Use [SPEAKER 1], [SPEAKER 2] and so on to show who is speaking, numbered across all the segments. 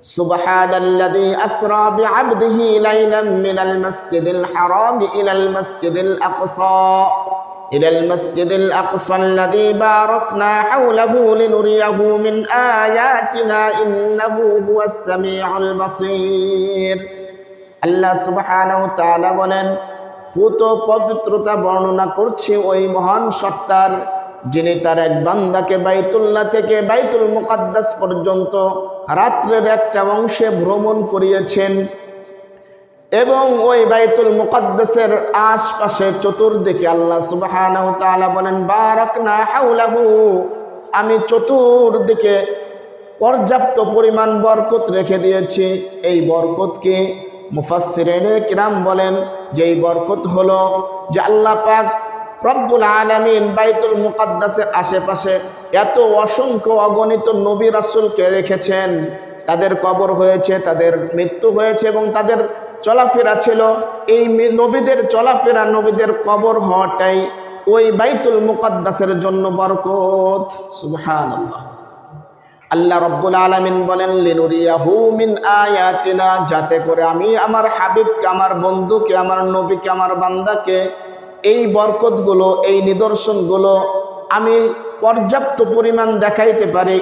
[SPEAKER 1] سبحان الذي أسرى بعبده ليلا من المسجد الحرام إلى المسجد الأقصى إلى المسجد الأقصى الذي باركنا حوله لنريه من آياتنا إنه هو السميع البصير আল্লাহ সুবহানাহু তাআলা বলেন পুত পবিত্রতা বর্ণনা করছি ওই মহান সত্তার যিনি তার এক বান্দাকে বাইতুল্লাহ থেকে বাইতুল মুকাদ্দাস পর্যন্ত রাত্রের একটা অংশে ভ্রমণ করিয়েছেন এবং ওই বাইতুল মুকাদ্দাসের আশপাশে চতুর্দিকে আল্লাহ সুবহানাহু তাআলা বলেন, বারাকনা হাওলাহু। আমি চতুর্দিকে পর্যাপ্ত পরিমাণ বরকত রেখে দিয়েছি। এই বরকতকে মুফাসসিরিনে কিরাম বলেন যে এই বরকত হলো যে আল্লাহ পাক রব্বুল আলামিন বাইতুল মুকাদ্দাসের আশেপাশে এত অসংখ্য অগণিত নবী রাসুলকে রেখেছেন। তাদের কবর হয়েছে, তাদের মৃত্যু হয়েছে এবং তাদের চলাফেরা ছিল। এই নবীদের চলাফেরা, নবীদের কবর হওয়াটাই ওই বাইতুল মুকাদ্দাসের জন্য বরকত। সুবহানাল্লাহ। আল্লাহ রব্বুল আলামিন বলেন, লিনুরিয়াহু মিন আয়াতিনা যাতে করে আমি আমার হাবিবকে, আমার বন্ধুকে, আমার নবীকে, আমার বান্দাকে এই বরকতগুলো, এই নিদর্শনগুলো আমি পর্যাপ্ত পরিমাণ দেখাইতে পারি।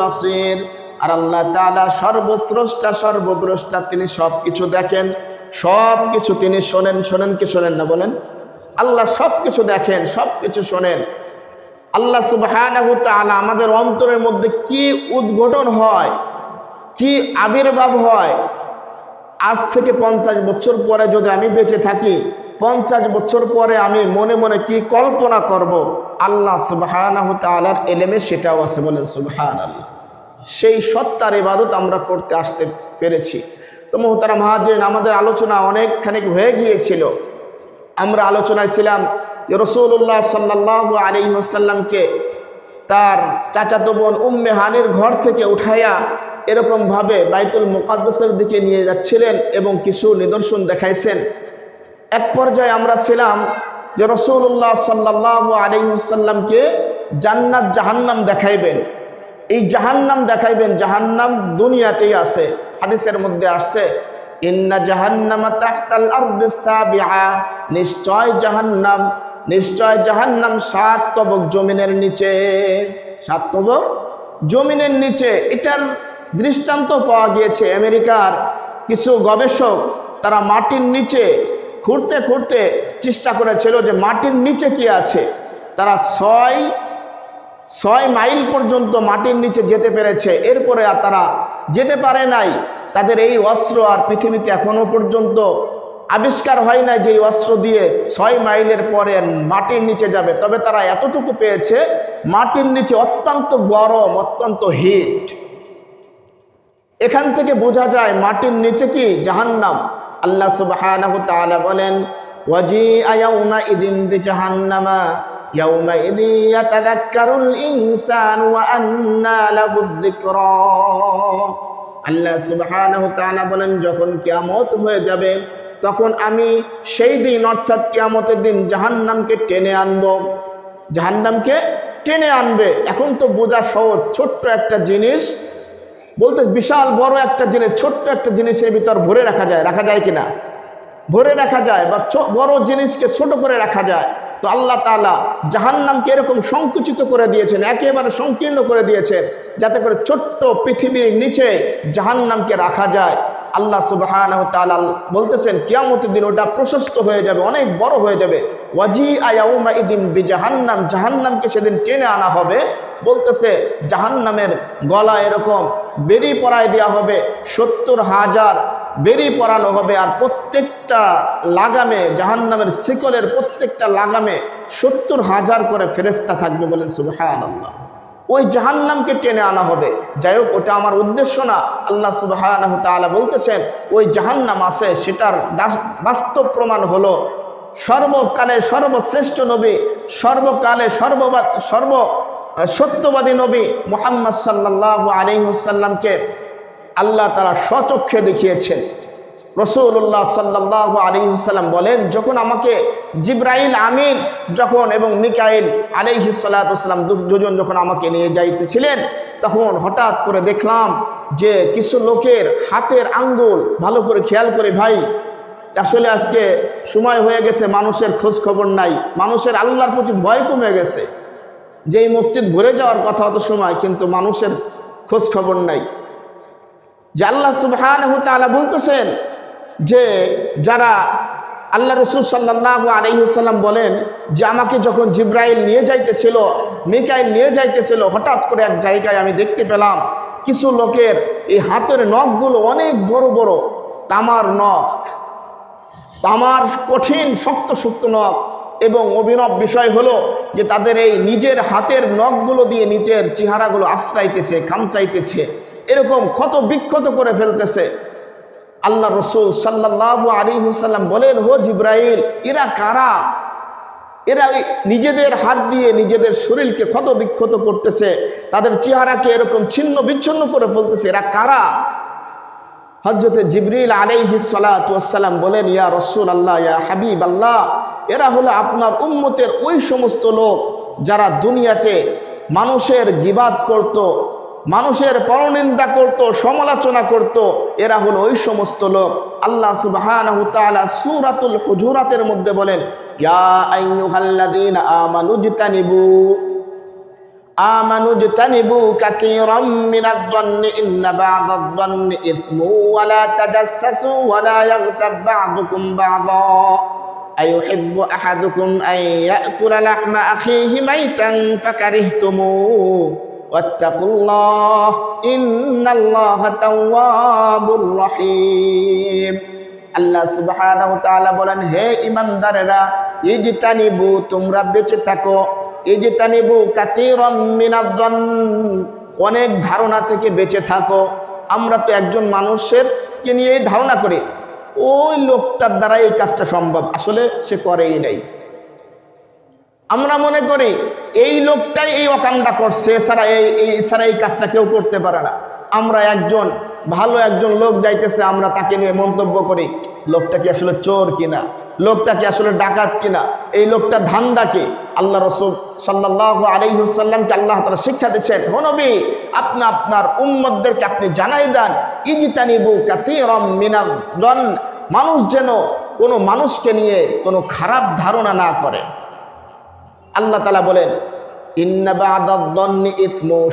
[SPEAKER 1] বাসির। আর আল্লাহ তালা সর্বশ্রেষ্ঠা সর্বদ্রষ্টা, তিনি সব কিছু দেখেন। সব কিছু তিনি শোনেন শোনেন কি শোনেন না বলেন? আল্লাহ সব কিছু দেখেন সব কিছু শোনেন। আল্লাহ তাআলা আমাদের অন্তরের মধ্যে কি উদ্ঘটন হয়, কি আবির্ভাব হয় আজ থেকে পঞ্চাশ বছর পরে যদি আমি বেঁচে থাকি, পঞ্চাশ বছর পরে আমি মনে মনে কি কল্পনা করব? আল্লাহ সুবহানাহু তাআলার এলেমে সেটাও আছে বলেন সুবহান আল্লাহ সেই সত্তার ইবাদত আমরা করতে আসতে পেরেছি। তো মোহতারা মহাজেন আমাদের আলোচনা অনেকখানি হয়ে গিয়েছিল। আমরা আলোচনায় ছিলাম রসুল্লাহ সাল্লাহ আলী সাল্লামকে তার চাচাতো বোন উম্মে হানির ঘর থেকে উঠাইয়া এরকমভাবে বাইতুল মুকাদ্দাসের দিকে নিয়ে যাচ্ছিলেন এবং কিছু নিদর্শন দেখাইছেন। এক পর্যায়ে আমরা ছিলাম যে রসুল্লাহ সাল্লাহ আলী সাল্লামকে জান্নাত জাহান্নাম দেখাইবেন। এই জাহান্নাম দেখাইবেন, জাহান্নাম দুনিয়াতেই আছে, হাদিসের মধ্যে আসছে, ইন্না জাহান্নামা তাহতাল সাবিআ নিশ্চয় জাহান্নাম নিশ্চয় জাহান্নাম সাত তবক জমিনের নিচে, সাত তবক জমিনের নিচে। এটার দৃষ্টান্ত পাওয়া গিয়েছে আমেরিকার কিছু গবেষক। তারা মাটির নিচে খুঁড়তে খুঁড়তে চেষ্টা করেছিল যে মাটির নিচে কি আছে। তারা ছয় ছয় মাইল পর্যন্ত মাটির নিচে যেতে পেরেছে। এরপরে আর তারা যেতে পারে নাই। তাদের এই অস্ত্র আর পৃথিবীতে এখনও পর্যন্ত আবিষ্কার হয় না যে এই অস্ত্র দিয়ে ছয় মাইলের পরে মাটির নিচে যাবে। তবে তারা এতটুকু পেয়েছে, মাটির নিচে অত্যন্ত গরম, অত্যন্ত হিট এখান থেকে বোঝা যায় মাটির নিচে কি জাহান্নাম আল্লাহ সুবহানাহু তাআলা বলেন ওয়াজি আয়াউমা ইদিম বিজাহান্নামা يومئذ يتذكر الإنسان وأنى له الذكرى আল্লাহ সুবহানাহু তাআলা বলেন যখন কিয়ামত হয়ে যাবে তখন আমি সেই দিন অর্থাৎ কিয়ামতের দিন জাহান্নামকে টেনে আনব জাহান্নামকে টেনে আনবে এখন তো বোঝা সহজ ছোট্ট একটা জিনিস বলতে বিশাল বড় একটা জিনিস, ছোট্ট একটা জিনিসের ভিতর ভরে রাখা যায়। রাখা যায় কিনা? ভরে রাখা যায় বা বড় জিনিসকে ছোট করে রাখা যায়। তো আল্লাহ তাআলা জাহান্নামকে এরকম সংকুচিত করে দিয়েছেন, একেবারে সংকীর্ণ করে দিয়েছেন, যাতে করে ছোট্ট পৃথিবীর নিচে জাহান্নামকে রাখা যায়। আল্লাহ সুবহানাহু তাআলা বলতেছেন, কিয়ামতের দিন ওটা প্রশস্ত হয়ে যাবে, অনেক বড় হয়ে যাবে। ওয়াজি আয়াউমা ইদিন বি জাহান্নাম জাহান্নামকে সেদিন টেনে আনা হবে। বলতেছে, জাহান্নামের গলা এরকম বেরি পরায় দেওয়া হবে, সত্তর হাজার বেরি পরানো হবে আর প্রত্যেকটা লাগামে, জাহান্নামের শিকলের প্রত্যেকটা লাগামে সত্তর হাজার করে ফেরেস্তা থাকবে বলেন সুবহান আল্লাহ ওই জাহান্নামকে টেনে আনা হবে। যাই হোক, ওটা আমার উদ্দেশ্য না। আল্লাহ সুবহানাহু তাআলা বলতেছেন, ওই জাহান্নাম আছে, সেটার বাস্তব প্রমাণ হলো সর্বকালে সর্বশ্রেষ্ঠ নবী, সর্বকালে সর্ব সর্ব সত্যবাদী নবী মোহাম্মদ সাল্লাহ আলিমসাল্লামকে আল্লাহ তারা স্বচক্ষে দেখিয়েছেন। রসুল্লাহ সাল্লাহ আলিমসাল্লাম বলেন, যখন আমাকে জিব্রাইল, আমির যখন এবং মিকাইল আলিহি সাল্লাহাম দুজন যখন আমাকে নিয়ে যাইতেছিলেন, তখন হঠাৎ করে দেখলাম যে কিছু লোকের হাতের আঙ্গুল, ভালো করে খেয়াল করে ভাই, আসলে আজকে সময় হয়ে গেছে, মানুষের খোঁজ খবর নাই, মানুষের আল্লাহর প্রতি ভয় কমে গেছে। যে এই মসজিদ ভরে যাওয়ার কথা অত সময়, কিন্তু মানুষের খোঁজ খবর নাই। যে আল্লাহ সুবাহ বলতেছেন যে, যারা আল্লাহ রসুল সাল্লাহ আলহিসাল্লাম বলেন যে, আমাকে যখন জিব্রাইল নিয়ে যাইতেছিল, মিকাইল নিয়ে যাইতেছিল, হঠাৎ করে এক জায়গায় আমি দেখতে পেলাম, কিছু লোকের এই হাতের নখগুলো অনেক বড় বড়, তামার নখ, তামার কঠিন, শক্ত শক্ত নখ এবং অভিনব বিষয় হলো যে তাদের এই নিজের হাতের নখগুলো দিয়ে নিজের চেহারাগুলো আশ্রাইতেছে, খামচাইতেছে। এরকম ক্ষত বিক্ষত করে ফেলতেছে। আল্লাহ রসুল সাল্লাহ আলী হুসাল্লাম বলেন হো জিব্রাইল, এরা কারা? এরা নিজেদের হাত দিয়ে নিজেদের শরীরকে ক্ষত বিক্ষত করতেছে, তাদের চেহারাকে এরকম ছিন্ন বিচ্ছিন্ন করে ফেলতেছে, এরা কারা? হজরতে জিবরিল আলাইহি সালাম বলেন, ইয়া রসুল আল্লাহ ইয়া হাবিব আল্লাহ এরা হলো আপনার উন্মতের ওই সমস্ত লোক যারা দুনিয়াতে মানুষের গিবাদ করত, মানুষের পরনিন্দা করত, সমালোচনা করত, এরা হলো ওই সমস্ত লোক। আল্লাহ সুবাহ সুরাতুল হুজুরাতের মধ্যে বলেন আমানুজ ইন্না أيحب أحدكم أن يأكل لحم أخيه ميتا فكرهتموه واتقوا الله إن الله تواب رحيم আল্লাহ সুবহানাহু ওয়া তাআলা বলেন হে ঈমানদারেরা ইজতানিবু তোমরা বেঁচে থাকো ইজতানিবু কাসীরাম মিনাদ অনেক ধারণা থেকে বেঁচে থাকো আমরা তো একজন মানুষের কে নিয়ে ধারণা করি ওই লোকটার দ্বারা এই কাজটা সম্ভব। আসলে সে করেই নাই। আমরা মনে করি, এই লোকটাই এই অকামটা করছে এছাড়া এই এছাড়া এই কাজটা কেউ করতে পারে না। আমরা একজন, ভালো একজন লোক যাইতেছে, আমরা তাকে নিয়ে মন্তব্য করি, লোকটা কি আসলে চোর কিনা? লোকটা কি আসলে ডাকাত কিনা? এই লোকটা ধান্দা কি? আল্লাহ রসুল সাল্লাহ আলাইসাল্লামকে আল্লাহ তারা শিক্ষা দিচ্ছেন হনবি আপনি আপনার উম্মদদেরকে আপনি জানাই দেন, ইজিতানিবু কাসিরম মিনাদন মানুষ যেন কোনো মানুষকে নিয়ে কোনো খারাপ ধারণা না করে। আল্লাহ তালা বলেন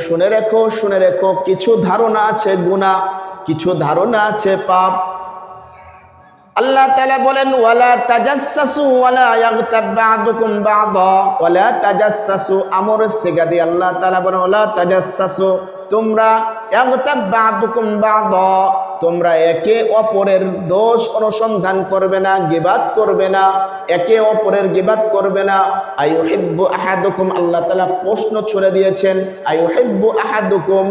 [SPEAKER 1] শুনে রেখো শুনে রেখো, কিছু ধারণা আছে গুণা কিছু ধারণা আছে পাপ। আল্লাহ তালা বলেন, ওয়ালা তাজাসসাসু ওয়ালা ইয়াগতাব আমর সেগা দিয়ে আল্লাহ তালা বলেন, ওয়ালা তাজাসসাসু, তোমরা তোমরা একে অপরের দোষ অনুসন্ধান করবে না গেবাত করবে না, একে অপরের গেবাত করবে না। আয়ু হেব্বু আহাদুকুম, আল্লাহ তালা প্রশ্ন ছুড়ে দিয়েছেন আয়ু হেব্বু আহাদুকুম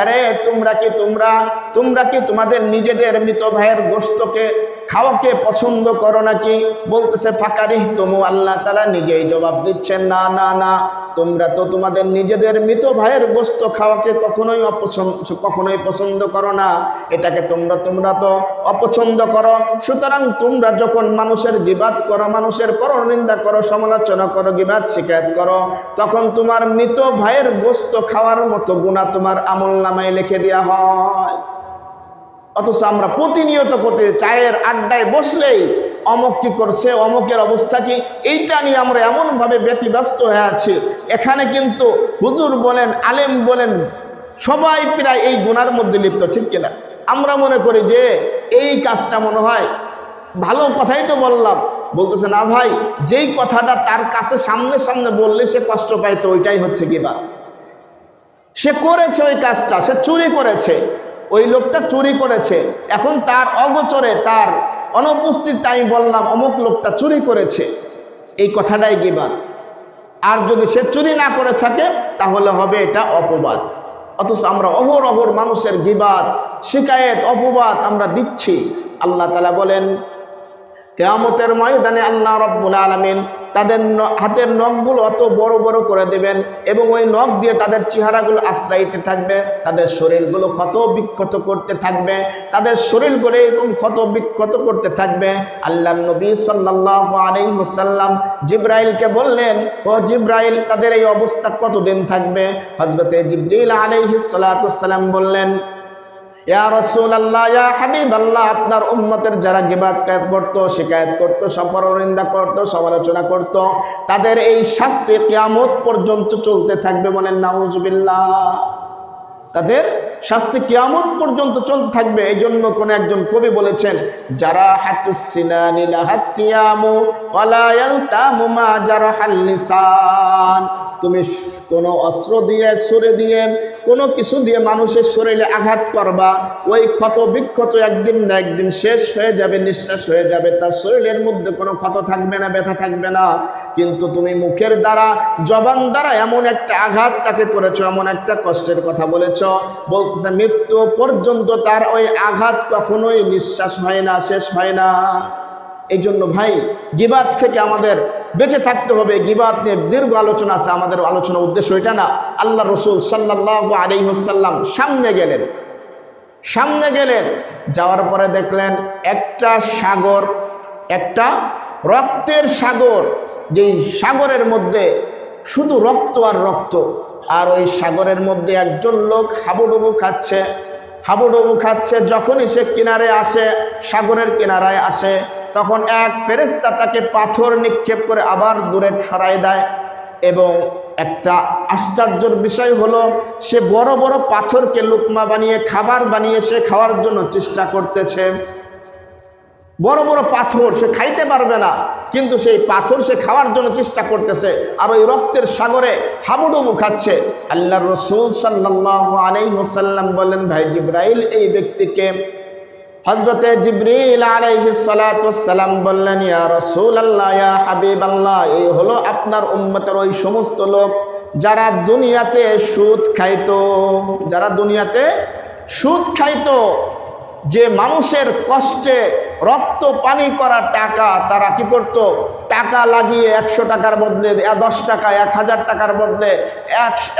[SPEAKER 1] আরে, তোমরা কি তোমরা তোমরা কি তোমাদের নিজেদের মৃত ভাইয়ের গোস্তকে খাওয়াকে পছন্দ করো নাকি? বলতেছে ফাঁকারি তমু, আল্লাহ তালা নিজেই জবাব দিচ্ছেন, না না না। তোমরা তো তোমাদের নিজেদের মৃত ভাইয়ের গোস্ত খাওয়াকে কখনোই অপছন্দ, কখনোই পছন্দ করো না। এটাকে তোমরা তোমরা তো অপছন্দ করো। সুতরাং তোমরা যখন মানুষের বিবাদ করো, মানুষের পরনিন্দা করো, সমালোচনা করো, বিবাদ শিকায়ত করো, তখন তোমার মৃত ভাইয়ের গোস্ত খাওয়ার মতো গুণা তোমার আমল নামায় লিখে দেওয়া হয়। অথচ আমরা প্রতিনিয়ত করতে চায়ের আড্ডায় বসলেই অমক কি করছে, অমকের অবস্থা কি, এইটা নিয়ে আমরা এমনভাবে ব্যতিব্যস্ত হয়ে আছি। এখানে কিন্তু হুজুর বলেন, আলেম বলেন, সবাই প্রায় এই গুণার মধ্যে লিপ্ত, ঠিক কিনা? আমরা মনে করি যে এই কাজটা মনে হয়, ভালো কথাই তো বললাম। বলতেছে, না ভাই, যেই কথাটা তার কাছে সামনে সামনে বললে সে কষ্ট পাইতো, ওইটাই হচ্ছে কিবা সে করেছে ওই কাজটা, সে চুরি করেছে। ওই লোকটা চুরি করেছে। এখন তার অগোচরে, তার অনুপস্থিত আমি বললাম, অমুক লোকটা চুরি করেছে। এই কথাটাই গিবাদ আর যদি সে চুরি না করে থাকে, তাহলে হবে এটা অপবাদ। অথচ আমরা অহর অহর মানুষের গিবাদ শিকায়েত, অপবাদ আমরা দিচ্ছি। আল্লাহ তালা বলেন কেয়ামতের ময়দানে আল্লাহ রব্বুল আলমিন তাদের হাতের নখগুলো অত বড় বড় করে দেবেন এবং ওই নখ দিয়ে তাদের চেহারাগুলো আশ্রাইতে থাকবে, তাদের শরীরগুলো ক্ষত বিক্ষত করতে থাকবে, তাদের শরীরগুলো এরকম ক্ষত বিক্ষত করতে থাকবে। আল্লাহ নবী সাল্লাহ আলাইসাল্লাম জিব্রাইলকে বললেন, ও জিব্রাইল, তাদের এই অবস্থা কতদিন থাকবে? হজরতে জিব্রাইল আলাইহিস সালাম বললেন আল্লাহ আপনার উম্মতের যারা গিবাদ করতো, শিকায়ত করতো, সপরনিন্দা করতো, সমালোচনা করত, তাদের এই শাস্তি কিয়ামত পর্যন্ত চলতে থাকবে বলেন নাউজুবিল্লাহ। তাদের শাস্তি কিয়ামত পর্যন্ত চলতে থাকবে এই জন্য কোন একজন কবি বলেছেন, যারা হাতুসিনানিলা হাতিয়ামু, ওয়ালা ইয়ালতামু মা জারাহাল লিসান। তুমি কোনো অস্ত্র দিয়ে সুরে দিয়ে, কোনো কিছু দিয়ে মানুষের শরীরে আঘাত করবা, ওই ক্ষত বিক্ষত একদিন না একদিন শেষ হয়ে যাবে, নিঃশ্বাস হয়ে যাবে, তার শরীরের মধ্যে কোনো ক্ষত থাকবে না, ব্যথা থাকবে না। কিন্তু তুমি মুখের দ্বারা, জবান দ্বারা এমন একটা আঘাত তাকে করেছ, এমন একটা কষ্টের কথা বলেছ। বলতেছে, মৃত্যু পর্যন্ত তার ওই আঘাত কখনোই নিঃশ্বাস হয় না, শেষ হয় না। এই জন্য ভাই, গিবাদ থেকে আমাদের বেঁচে থাকতে হবে। গিবাদ নিয়ে দীর্ঘ আলোচনা আছে। আমাদের আলোচনার উদ্দেশ্য এটা না। আল্লাহ রসুল সাল্লাহ আলিহাসাল্লাম সামনে গেলেন। সামনে গেলেন, যাওয়ার পরে দেখলেন একটা সাগর, একটা রক্তের সাগর। যেই সাগরের মধ্যে শুধু রক্ত আর রক্ত, আর ওই সাগরের মধ্যে একজন লোক হাবুডুবু খাচ্ছে। হাবুডুবু খাচ্ছে, যখনই সে কিনারে আসে, সাগরের কিনারায় আসে। তখন এক ফেরেস্তা তাকে পাথর নিক্ষেপ করে আবার দূরে সরাই দেয় এবং একটা আশ্চর্যর বিষয় হলো, সে বড় বড় পাথরকে লুকমা বানিয়ে, খাবার বানিয়ে সে খাওয়ার জন্য চেষ্টা করতেছে। বড় বড় পাথর সে খাইতে পারবে না, কিন্তু সেই পাথর সে খাওয়ার জন্য চেষ্টা করতেছে আর ওই রক্তের সাগরে হাবুডুবু খাচ্ছে। আল্লাহ রসুল সাল্লাহ আলাইসাল্লাম বলেন, ভাই জিব্রাইল, এই ব্যক্তিকে হজরতে জিব্রিল আলাইহিসালাম বললেন, ইয়া রসুল ইয়া হাবিব আল্লাহ এই হলো আপনার উম্মতের ওই সমস্ত লোক যারা দুনিয়াতে সুদ খাইতো, যারা দুনিয়াতে সুদ খাইতো। যে মানুষের কষ্টে রক্ত পানি করা টাকা তারা কি করত? টাকা লাগিয়ে একশো টাকার বদলে দশ টাকা, এক হাজার টাকার বদলে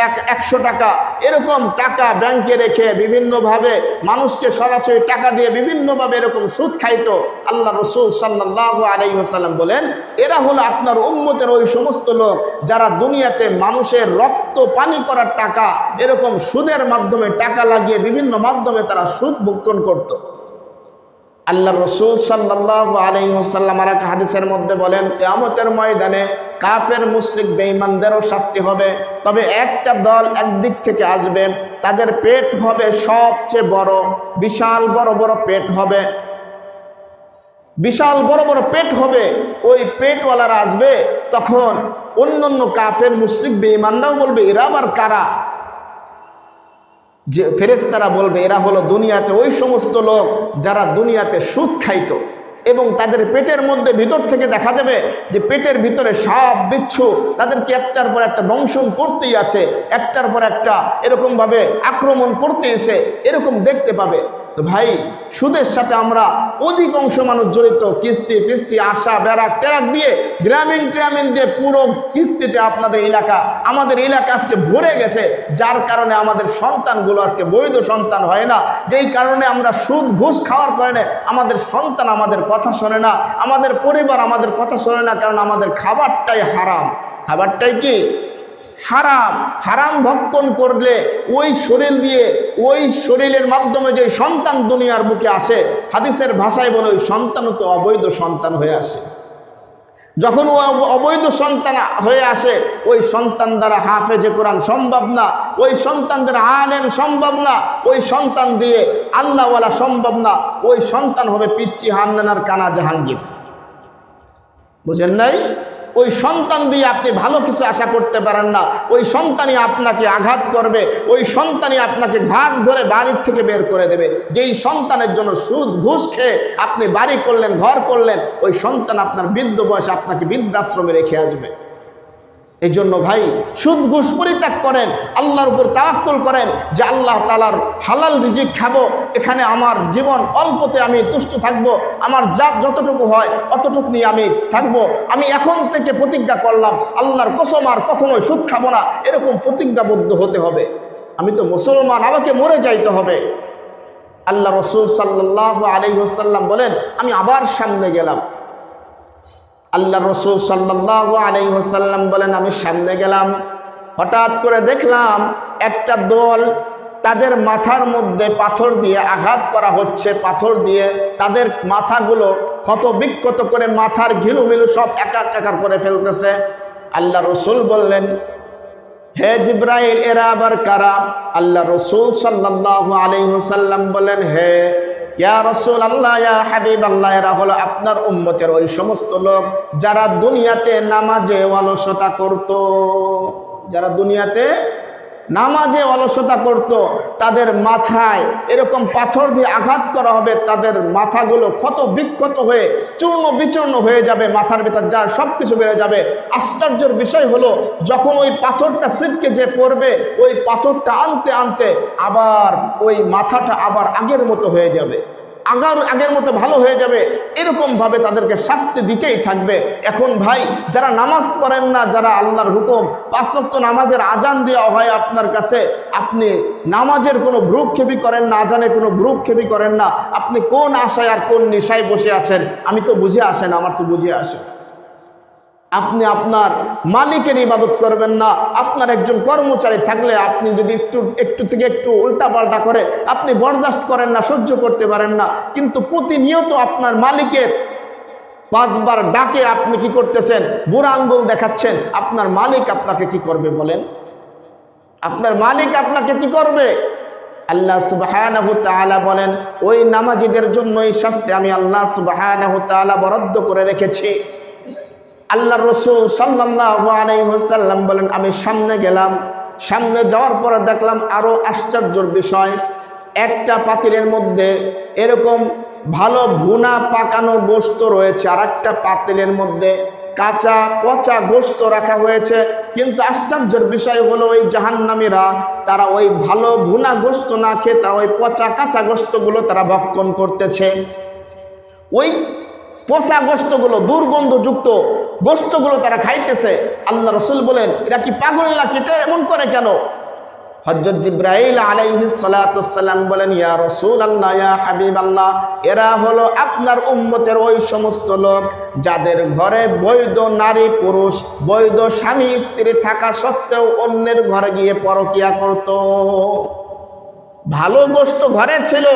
[SPEAKER 1] এক একশো টাকা। এরকম টাকা ব্যাংকে রেখে বিভিন্নভাবে মানুষকে সরাসরি টাকা দিয়ে বিভিন্নভাবে এরকম সুদ খাইতো। আল্লাহ রসুল সাল্লাহ আলাইসাল্লাম বলেন, এরা হলো আপনার উম্মতের ওই সমস্ত লোক যারা দুনিয়াতে মানুষের রক্ত পানি করার টাকা, এরকম সুদের মাধ্যমে টাকা লাগিয়ে বিভিন্ন মাধ্যমে তারা সুদ ভক্ষণ করত। আল্লাহ রসুল সাল্লাহ আলহিহাল্লাম আর হাদিসের মধ্যে বলেন, কেয়ামতের ময়দানে কাফের, মুশ্রিক, বেঈমানদেরও শাস্তি হবে। তবে একটা দল একদিক থেকে আসবে, তাদের পেট হবে সবচেয়ে বড়, বিশাল বড় বড় পেট হবে। বিশাল বড় বড় পেট হবে, ওই পেটওয়ালারা আসবে, তখন অন্য অন্য কাফের মুসলিক বেঈমানরাও বলবে, এরা আবার কারা? যে ফেরেস্তারা বলবে, এরা হলো দুনিয়াতে ওই সমস্ত লোক যারা দুনিয়াতে সুদ খাইত। এবং তাদের পেটের মধ্যে ভিতর থেকে দেখা দেবে যে পেটের ভিতরে সাপ, বিচ্ছু, তাদেরকে একটার পর একটা দংশন করতেই আছে, একটার পর একটা এরকমভাবে আক্রমণ করতে এসে এরকম দেখতে পাবে। তো ভাই, সুদের সাথে আমরা অধিকাংশ মানুষ জড়িত, কিস্তি, ফিস্তি, আশা, ব্যারাক, ট্যারাক দিয়ে গ্রামীণ ট্রামীণ দিয়ে পুরো কিস্তিতে আপনাদের এলাকা, আমাদের এলাকা আজকে ভরে গেছে, যার কারণে আমাদের সন্তানগুলো আজকে বৈধ সন্তান হয় না। যেই কারণে আমরা সুদ, ঘুষ খাওয়ার কারণে আমাদের সন্তান আমাদের কথা শোনে না, আমাদের পরিবার আমাদের কথা শোনে না, কারণ আমাদের খাবারটাই হারাম। খাবারটাই কি? হারাম হারাম ভক্ষণ করলে ওই শরীর দিয়ে, ওই শরীরের মাধ্যমে যে সন্তান দুনিয়ার বুকে আসে, হাদিসের ভাষায় বলে ওই সন্তানও তো অবৈধ সন্তান হয়ে আসে। যখন ও অবৈধ সন্তান হয়ে আসে, ওই সন্তান দ্বারা হাফেজে কোরআন সম্ভব না, ওই সন্তান দ্বারা আলেম সম্ভব না, ওই সন্তান দিয়ে আল্লাহওয়ালা সম্ভব না, ওই সন্তান হবে পিচ্ছি হামদানার কানা জাহাঙ্গীর। বুঝেন নাই? ওই সন্তান দিয়ে আপনি ভালো কিছু আশা করতে পারেন না। ওই সন্তানই আপনাকে আঘাত করবে, ওই সন্তানই আপনাকে ঘাট ধরে বাড়ির থেকে বের করে দেবে। যেই সন্তানের জন্য সুদ, ঘুষ খেয়ে আপনি বাড়ি করলেন, ঘর করলেন, ওই সন্তান আপনার বৃদ্ধ বয়সে আপনাকে বৃদ্ধাশ্রমে রেখে আসবে। এই জন্য ভাই, সুদ ঘুষ পরিত্যাগ করেন, আল্লাহর উপর তাওয়াক্কুল করেন যে আল্লাহ তালার হালাল রিজিক খাব, এখানে আমার জীবন অল্পতে আমি তুষ্ট থাকব, আমার যা যতটুকু হয় অতটুকু নিয়ে আমি থাকব। আমি এখন থেকে প্রতিজ্ঞা করলাম, আল্লাহর কসম আর কখনোই সুদ খাব না, এরকম প্রতিজ্ঞাবদ্ধ হতে হবে। আমি তো মুসলমান, আমাকে মরে যাইতে হবে। আল্লাহ রসুল সাল্লাহ আলী বলেন, আমি আবার সামনে গেলাম। আল্লাহ রসুল সাল্লাহ আলাইসাল্লাম বলেন, আমি সামনে গেলাম, হঠাৎ করে দেখলাম একটা দল তাদের মাথার মধ্যে পাথর দিয়ে আঘাত করা হচ্ছে, পাথর দিয়ে তাদের মাথাগুলো ক্ষত বিক্ষত করে মাথার ঘিলুমিলু সব একাক একার করে ফেলতেছে। আল্লাহ রসুল বললেন, হে জিব্রাইল, এরা আবার কারা? আল্লাহ রসুল সাল্লাহ আলাইসাল্লাম বলেন, হে আপনার ওই সমস্ত লোক যারা দুনিয়াতে যারা দুনিয়াতে নামাজে অলসতা করত, তাদের মাথায় এরকম পাথর দিয়ে আঘাত করা হবে, তাদের মাথাগুলো ক্ষত বিক্ষত হয়ে চূর্ণ বিচূর্ণ হয়ে যাবে, মাথার ভেতর যা সব কিছু বেড়ে যাবে। আশ্চর্যের বিষয় হলো, যখন ওই পাথরটা সিটকে যে পড়বে, ওই পাথরটা আনতে আনতে আবার ওই মাথাটা আবার আগের মতো হয়ে যাবে। আগার আগের মতো ভালো হয়ে যাবে এরকমভাবে তাদেরকে শাস্তি দিতেই থাকবে। এখন ভাই, যারা নামাজ পড়েন না, যারা আল্লাহর হুকুম পাঁচক্ত নামাজের আজান দেওয়া হয় আপনার কাছে, আপনি নামাজের কোনো ভ্রুক্ষেপি করেন না, আজানে কোনো ভ্রুক্ষেপি করেন না। আপনি কোন আশায় আর কোন নেশায় বসে আছেন? আমি তো বুঝে আসেন আমার তো বুঝে আসে। আপনি আপনার মালিকের ইবাদত করবেন না। আপনার একজন কর্মচারী থাকলে আপনি যদি একটু একটু থেকে একটু উল্টাপাল্টা করে আপনি বরদাস্ত করেন না, সহ্য করতে পারেন না, কিন্তু প্রতিনিয়ত আপনার মালিকের পাঁচবার ডাকে আপনি কি করতেছেন? বুড়া আঙ্গুল দেখাচ্ছেন, আপনার মালিক আপনাকে কি করবে বলেন? আপনার মালিক আপনাকে কি করবে? আল্লাহ সুবাহ বলেন, ওই নামাজিদের জন্যই শাস্তি আমি আল্লাহ সুবাহ বরাদ্দ করে রেখেছি। আল্লাহ রসুল সাল্লাম বলেন, আমি সামনে গেলাম, সামনে যাওয়ার পরে দেখলাম আরও আশ্চর্যর বিষয়। একটা পাতিলের মধ্যে এরকম ভালো ভুনা পাকানো গোস্ত রয়েছে আর একটা পাতিলের মধ্যে কাঁচা পচা গোস্ত রাখা হয়েছে। কিন্তু আশ্চর্যের বিষয় হলো, ওই জাহান্নামীরা তারা ওই ভালো ভুনা গোস্ত না খেয়ে তারা ওই পচা কাঁচা গোস্তগুলো তারা ভক্ষণ করতেছে। ওই পচা গোস্তগুলো দুর্গন্ধযুক্ত গোস্তগুলো তারা খাইতেছে। আল্লাহ রসুল বলেন, এরা কি পাগল না কেটে এমন করে কেন? হজরত জিব্রাইল আলাইহিসালাম বলেন, ইয়া রসুল আল্লাহ ইয়া হাবিব আল্লাহ এরা হলো আপনার উম্মতের ওই সমস্ত লোক যাদের ঘরে বৈধ নারী, পুরুষ, বৈধ স্বামী, স্ত্রী থাকা সত্ত্বেও অন্যের ঘরে গিয়ে পরকিয়া করত। ভালো গোস্ত ঘরে ছিল,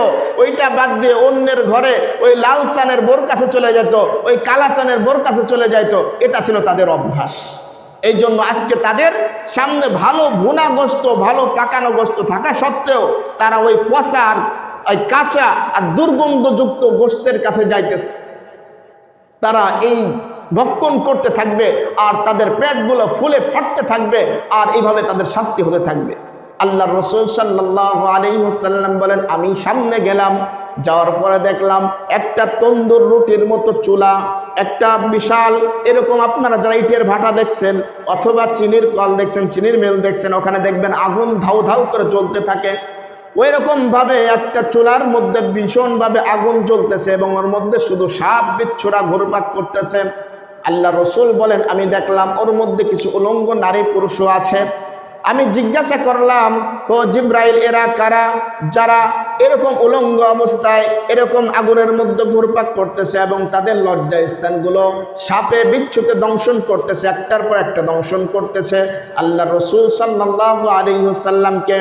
[SPEAKER 1] ওইটা বাদ দিয়ে অন্যের ঘরে ওই লাল চানের বোর কাছে চলে যেত ওই কালা চানের বোর কাছে চলে যাইতো, এটা ছিল তাদের অভ্যাস। এই জন্য আজকে তাদের সামনে ভালো ভুনা গোস্ত, ভালো পাকানো গোস্ত থাকা সত্ত্বেও তারা ওই পচার ওই কাঁচা আর দুর্গন্ধযুক্ত গোস্তের কাছে যাইতেছে। তারা এই ভক্ষণ করতে থাকবে আর তাদের পেটগুলো ফুলে ফাটতে থাকবে আর এইভাবে তাদের শাস্তি হতে থাকবে। আল্লাহ রসুল সাল্লাহ আলিমসাল্লাম বলেন, আমি সামনে গেলাম, যাওয়ার পরে দেখলাম একটা তন্দুর রুটির মতো চুলা, একটা বিশাল, এরকম আপনারা যারা ইটের ভাটা দেখছেন অথবা চিনির কল দেখছেন, চিনির মেল দেখছেন, ওখানে দেখবেন আগুন ধাউ ধাউ করে চলতে থাকে। ওই রকমভাবে একটা চুলার মধ্যে ভীষণভাবে আগুন জ্বলতেছে এবং ওর মধ্যে শুধু সাপ বিচ্ছুরা ঘুরপাক করতেছে। আল্লাহ রসুল বলেন, আমি দেখলাম ওর মধ্যে কিছু উলঙ্গ নারী পুরুষও আছে। আমি জিজ্ঞাসা করলাম, ও জিব্রাইল, এরা কারা? যারা এরকম উলঙ্গ অবস্থায় এরকম আগুনের মধ্যে ঘুরপাক করতেছে এবং তাদের লজ্জা স্থানগুলো সাপে বিচ্ছুতে দংশন করতেছে, একটার পর একটা দংশন করতেছে। আল্লাহ রসুল সাল্লাহ আলিহাসাল্লামকে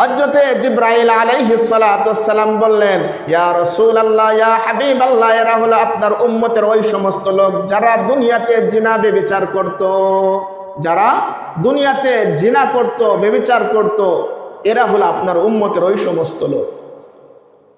[SPEAKER 1] হজরতে জিব্রাইল আলাইহিসালাম বললেন, ইয়া রসুল আল্লাহ ইয়া হাবিব আল্লাহ এরা হলো আপনার উম্মতের ওই সমস্ত লোক যারা দুনিয়াতে জিনাবে বিচার করতো। যারা দুনিয়াতে জিনা করত বেবিচার করত, এরা হলো আপনার উম্মতের ওই সমস্ত লোক।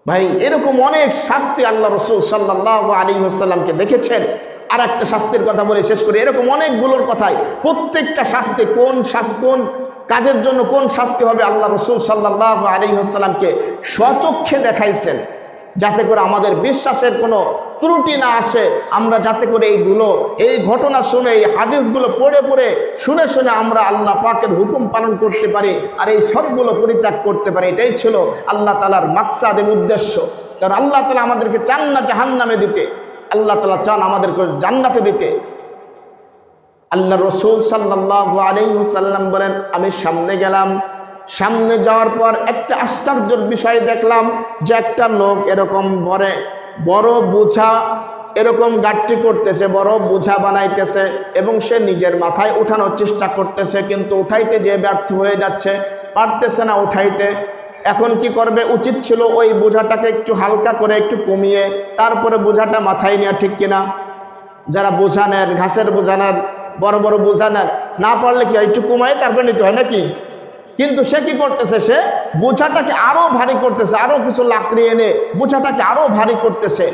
[SPEAKER 1] ভাই, এরকম অনেক শাস্তি আল্লাহ রসুল সাল্লাহ আলী আসাল্লামকে দেখেছেন। আর একটা শাস্তির কথা বলে শেষ করি। এরকম অনেকগুলোর কথাই। প্রত্যেকটা শাস্তি কোন শাস, কোন কাজের জন্য কোন শাস্তি হবে? আল্লাহ রসুল সাল্লাহ আলী আসাল্লামকে স্বচক্ষে দেখাইছেন। যাতে করে আমাদের বিশ্বাসের কোনো ত্রুটি না আসে, আমরা যাতে করে এইগুলো, এই ঘটনা শুনে, এই হাদিসগুলো পড়ে পড়ে শুনে শুনে আমরা আল্লাহ পাকের হুকুম পালন করতে পারি আর এই সবগুলো পরিত্যাগ করতে পারি। এটাই ছিল আল্লাহ তালার মাকসাদ এবং উদ্দেশ্য। কারণ আল্লাহ তালা আমাদেরকে চান না জাহান্নামে দিতে। আল্লাহ তালা চান আমাদেরকে জান্নাতে দিতে। আল্লাহ রসুল সাল্লাহ আলাইসাল্লাম বলেন, আমি সামনে গেলাম সামনে যাওয়ার পর একটা আশ্চর্যের বিষয় দেখলাম যে একটা লোক এরকম বড় বড় বোঝা এরকম গাঠটি করতেছে, বড় বোঝা বানাইতেছে এবং সে নিজের মাথায় উঠানোর চেষ্টা করতেছে, কিন্তু উঠাইতে যে ব্যর্থ হয়ে যাচ্ছে, পারতেছে না উঠাইতে। এখন কি করবে? উচিত ছিল ওই বোঝাটাকে একটু হালকা করে একটু কমিয়ে তারপরে বোঝাটা মাথায় নেওয়া ঠিক কিনা। যারা বোঝা নেন ঘাসের বোঝা নেন বড় বড় বোঝা নেন না পারলে কি একটু কমায় তারপরে নিতে হয় নাকি? কিন্তু সে কি করতেছে? সে বোঝাটাকে আরও ভারী করতেছে, আরও কিছু লাকড়ি এনে বোঝাটাকে আরও ভারী করতেছে।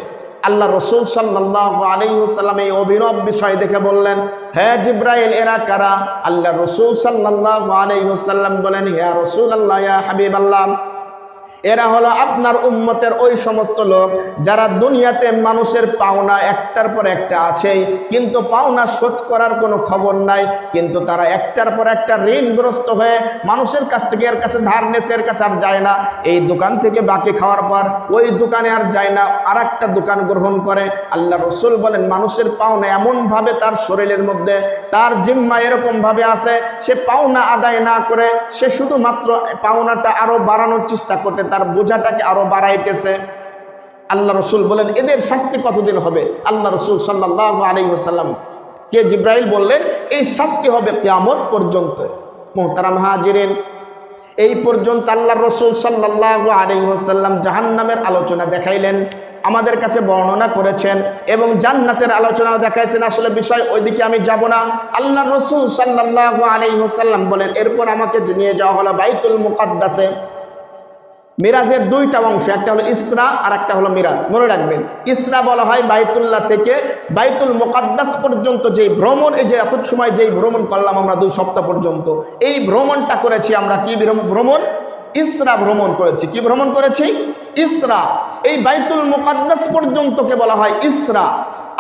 [SPEAKER 1] আল্লাহ রসুল সাল্লাহ আলাইসাল্লাম এই অভিনব বিষয় দেখে বললেন হ্যাঁ জিব্রাইল, এরা কারা? আল্লাহ রসুল সাল্লাহ আলাইসাল্লাম বলেন হ্যাঁ রসুল আল্লাহ হাবিব আল্লাহ এরা হলো আপনার উম্মতের ওই সমস্ত লোক যারা দুনিয়াতে মানুষের পাওনা একটার পর একটা আছেই, কিন্তু পাওনা শোধ করার কোনো খবর নাই, কিন্তু তারা একটার পর একটা ঋণগ্রস্ত হয়ে মানুষের কাছ থেকে এর কাছে ধার নেছে, এর কাছে আর যায় না। এই দোকান থেকে বাকি খাওয়ার পর ওই দোকানে আর যায় না আর একটা দোকান গ্রহণ করে। আল্লাহ রসুল বলেন, মানুষের পাওনা এমনভাবে তার শরীরের মধ্যে, তার জিম্মা এরকমভাবে আছে, সে পাওনা আদায় না করে, সে শুধুমাত্র পাওনাটা আরও বাড়ানোর চেষ্টা করতে তার বোঝাটাকে আরও বাড়াইতেছে। আল্লাহ রসুল বলেন, এদের শাস্তি কতদিন হবে? আল্লাহ রসুল সাল্লাহ আলী কে জিব্রাইল বললেন, এই শাস্তি হবে কেয়ামত পর্যন্ত। মোহতারাম হাজিরেন, এই পর্যন্ত আল্লাহ রসুল সাল্লাহ আলী সাল্লাম জাহান্নামের আলোচনা দেখাইলেন, আমাদের কাছে বর্ণনা করেছেন এবং জান্নাতের আলোচনা দেখাইছেন। আসলে বিষয় ওইদিকে আমি যাব না। আল্লাহ রসুল সাল্লাহ আলী সাল্লাম বলেন, এরপর আমাকে নিয়ে যাওয়া হলো বাইতুল মুকাদ্দাসে। মিরাজের দুইটা অংশ, একটা হলো ইসরা আর একটা হলো মিরাজ। মনে রাখবেন, ইসরা বলা হয় বাইতুল্লাহ থেকে বাইতুল মোকাদ্দাস পর্যন্ত যেই ভ্রমণ, এই যে এত সময় যেই ভ্রমণ করলাম আমরা দুই সপ্তাহ পর্যন্ত, এই ভ্রমণটা করেছি আমরা কি ভ্রমণ? ইসরা ভ্রমণ করেছি। কি ভ্রমণ করেছি? ইসরা। এই বাইতুল মোকাদ্দাস পর্যন্তকে বলা হয় ইসরা।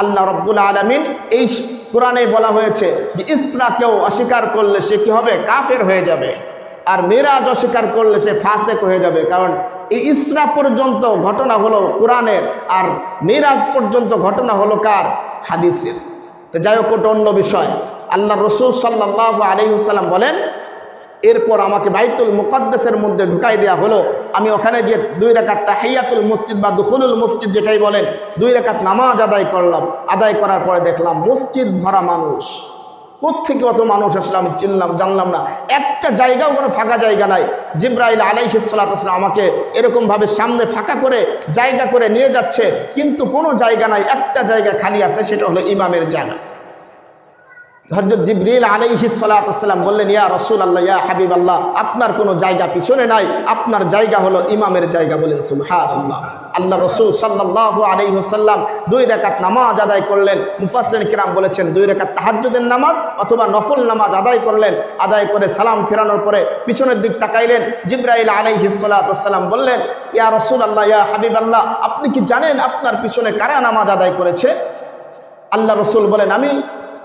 [SPEAKER 1] আল্লাহ রব্বুল আলমিন এই কোরআনে বলা হয়েছে যে ইসরা কেউ অস্বীকার করলে সে কি হবে? কাফের হয়ে যাবে। আর মেরাজ অস্বীকার করলে সে ফাঁসেক হয়ে যাবে। কারণ এই ইসরা পর্যন্ত ঘটনা হলো কোরআনের, আর মিরাজ পর্যন্ত ঘটনা হলো কার? হাদিসের। তো যাই হোক, ওটা অন্য বিষয়। আল্লাহ রসুল সাল্লাহ আলহিসাল্লাম বলেন, এরপর আমাকে বাইতুল মুকদ্দেসের মধ্যে ঢুকাই দেওয়া হলো। আমি ওখানে যে দুই রেখাত তাহিয়াতুল মসজিদ বা দুখুলুল মসজিদ যেটাই বলেন, দুই রেখাত নামাজ আদায় করলাম। আদায় করার পরে দেখলাম মসজিদ ভরা মানুষ। কোথেকে অত মানুষ আসলে আমি চিনলাম, জানলাম না। একটা জায়গাও কোনো ফাঁকা জায়গা নাই। জিব্রাইল আলাইসাল্লাম আমাকে এরকমভাবে সামনে ফাঁকা করে, জায়গা করে নিয়ে যাচ্ছে, কিন্তু কোনো জায়গা নাই, একটা জায়গা খালি আছে, সেটা হলো ইমামের জায়গা। হজরত জিবরিল আলাইহি সালাতাম বললেন, ইয়া রসুল আল্লাহ ইয়া হাবিব আল্লাহ আপনার কোনো জায়গা পিছনে নাই, আপনার জায়গা হলো ইমামের জায়গা বলেন সুলহার আল্লাহ আল্লাহ রসুল সাল্লাহ আলাইসাল্লাম দুই রেখাত নামাজ আদায় করলেন। মুফাসেন কিরাম বলেছেন, দুই রেখাত তাহাজুদের নামাজ অথবা নফল নামাজ আদায় করলেন। আদায় করে সালাম ফেরানোর পরে পিছনের দিক তাকাইলেন। জিব্রাইল আলাইহি সালাতাম বললেন, ইয়া রসুল আল্লাহ ইয়া হাবিব আল্লাহ আপনি কি জানেন আপনার পিছনে কারা নামাজ আদায় করেছে? আল্লাহ রসুল বলেন, আমি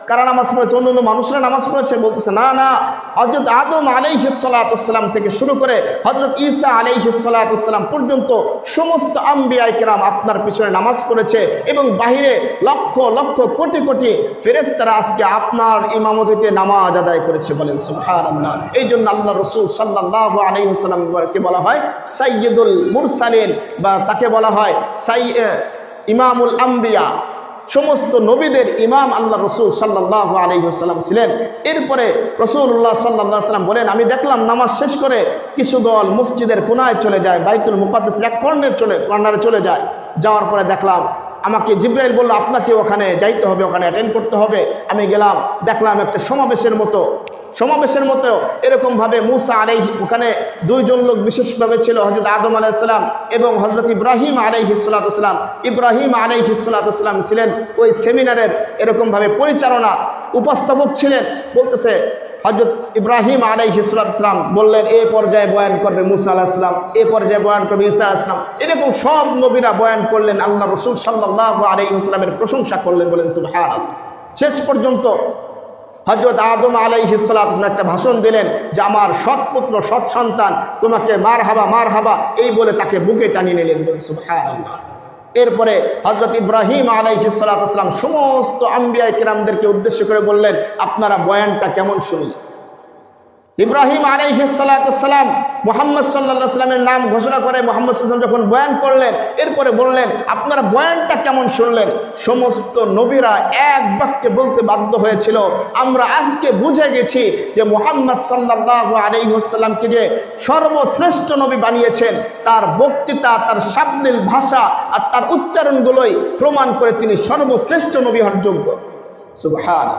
[SPEAKER 1] কারা নামাজ পড়েছে? অন্য অন্য মানুষরা নামাজ পড়েছে? বলতেছে, না না হজরত আদম আলাই হিসালাতাম থেকে শুরু করে হজরত ঈসা আলাই হিসালাতাম পর্যন্ত সমস্ত আম্বিয়াই কেরাম আপনার পিছনে নামাজ পড়েছে এবং বাহিরে লক্ষ লক্ষ, কোটি কোটি ফেরেস্তারা আজকে আপনার ইমামতিতে নামাজ আদায় করেছে বলেন সুহার এই জন্য আল্লাহ রসুল সাল্লাহ আলাই হাসালামকে বলা হয় সাইয়দুল মুরসালিন বা তাকে বলা হয় সাই ইমামুল আম্বিয়া। সমস্ত নবীদের ইমাম আল্লাহ রসুল সাল্লাহ আলহিহাসাল্লাম ছিলেন। এরপরে রসুল্লাহ সাল্লাহ সাল্লাম বলেন, আমি দেখলাম নামাজ শেষ করে কিছু দল মসজিদের কোনায় চলে যায়, বাইতুল মুকাদ্দেস এক কর্ণের চলে কর্নারে চলে যায়। যাওয়ার পরে দেখলাম আমাকে জিব্রাইল বলল, আপনাকে ওখানে যাইতে হবে, ওখানে অ্যাটেন্ড করতে হবে। আমি গেলাম, দেখলাম একটা সমাবেশের মতো। সমাবেশের মতো এরকমভাবে মুসা আলাই ওখানে দুইজন লোক বিশেষভাবে ছিল হজরত আদম আলাইসাল্লাম এবং হজরত ইব্রাহিম আলাই হিসালাতাম ইব্রাহিম আলাই হিসালাতাম ছিলেন ওই সেমিনারের এরকমভাবে পরিচালনা, উপস্থাপক ছিলেন। বলতেছে হজরত ইব্রাহিম আলাইহিসালাম বললেন, এ পর্যায়ে বয়ান করবে মুসা আলাহিসাম এ পর্যায়ে বয়ান করবে ইসা আলাহিসাম এরকম সব নবীরা বয়ান করলেন আল্লাহ রসুল সাল্লাহ আলাই ইসলামের প্রশংসা করলেন, বলেন সুবহান শেষ পর্যন্ত হজরত আদম আলাই আলাইহিসালাম একটা ভাষণ দিলেন যে, আমার সৎপুত্র সৎ সন্তান, তোমাকে মার হাবা মার হাবা এই বলে তাকে বুকে টানিয়ে নিলেন বলে সুবহান এরপরে হজরত ইব্রাহিম আলাইহিসালাম সমস্ত আম্বিয়া কিরামদেরকে উদ্দেশ্য করে বললেন আপনারা বয়ানটা কেমন শুনলেন? ইব্রাহিম আলাইহিসালাম মোহাম্মদ সাল্লাহ সাল্লামের নাম ঘোষণা করে মোহাম্মদ সাল্লাম যখন বয়ান করলেন, এরপরে বললেন, আপনার বয়ানটা কেমন শুনলেন? সমস্ত নবীরা এক বাক্যে বলতে বাধ্য হয়েছিল, আমরা আজকে বুঝে গেছি যে মোহাম্মদ সাল্লাহ আলাইসাল্লামকে যে সর্বশ্রেষ্ঠ নবী বানিয়েছেন, তার বক্তৃতা, তার শাব্দিল ভাষা আর তার উচ্চারণগুলোই প্রমাণ করে তিনি সর্বশ্রেষ্ঠ নবী হওয়ার যোগ্য। সুবহান